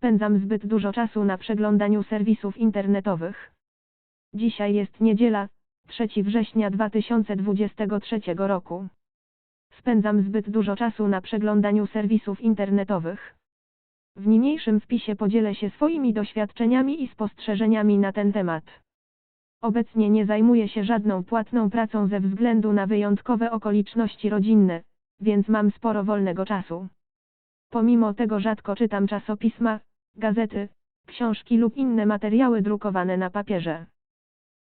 spędzam zbyt dużo czasu na przeglądaniu serwisów internetowych. Dzisiaj jest niedziela, 3 września 2023 roku. Spędzam zbyt dużo czasu na przeglądaniu serwisów internetowych. W niniejszym wpisie podzielę się swoimi doświadczeniami i spostrzeżeniami na ten temat. Obecnie nie zajmuję się żadną płatną pracą ze względu na wyjątkowe okoliczności rodzinne, więc mam sporo wolnego czasu. Pomimo tego rzadko czytam czasopisma, gazety, książki lub inne materiały drukowane na papierze.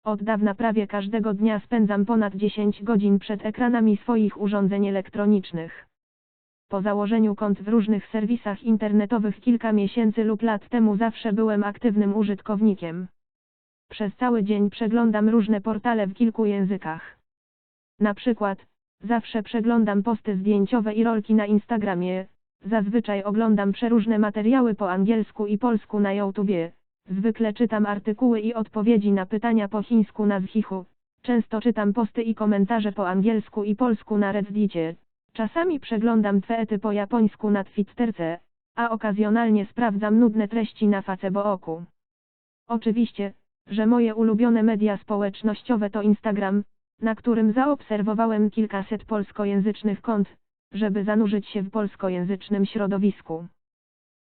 Od dawna prawie każdego dnia spędzam ponad 10 godzin przed ekranami swoich urządzeń elektronicznych. Po założeniu kont w różnych serwisach internetowych kilka miesięcy lub lat temu zawsze byłem aktywnym użytkownikiem. Przez cały dzień przeglądam różne portale w kilku językach. Na przykład, zawsze przeglądam posty zdjęciowe i rolki na Instagramie, zazwyczaj oglądam przeróżne materiały po angielsku i polsku na YouTubie, zwykle czytam artykuły i odpowiedzi na pytania po chińsku na Zchichu, często czytam posty i komentarze po angielsku i polsku na Reddicie, czasami przeglądam tweety po japońsku na Twitterce, a okazjonalnie sprawdzam nudne treści na Facebooku. Oczywiście, że moje ulubione media społecznościowe to Instagram, na którym zaobserwowałem kilkaset polskojęzycznych kont, żeby zanurzyć się w polskojęzycznym środowisku.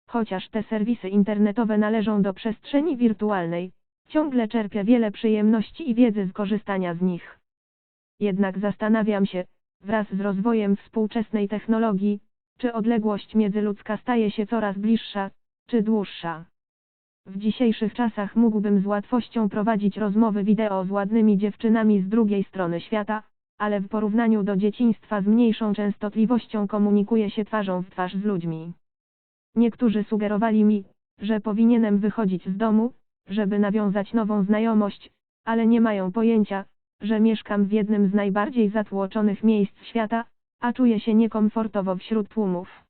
Chociaż te serwisy internetowe należą do przestrzeni wirtualnej, ciągle czerpię wiele przyjemności i wiedzy z korzystania z nich. Jednak zastanawiam się, wraz z rozwojem współczesnej technologii, czy odległość międzyludzka staje się coraz bliższa, czy dłuższa. W dzisiejszych czasach mógłbym z łatwością prowadzić rozmowy wideo z ładnymi dziewczynami z drugiej strony świata, ale w porównaniu do dzieciństwa z mniejszą częstotliwością komunikuję się twarzą w twarz z ludźmi. Niektórzy sugerowali mi, że powinienem wychodzić z domu, żeby nawiązać nową znajomość, ale nie mają pojęcia, że mieszkam w jednym z najbardziej zatłoczonych miejsc świata, a czuję się niekomfortowo wśród tłumów.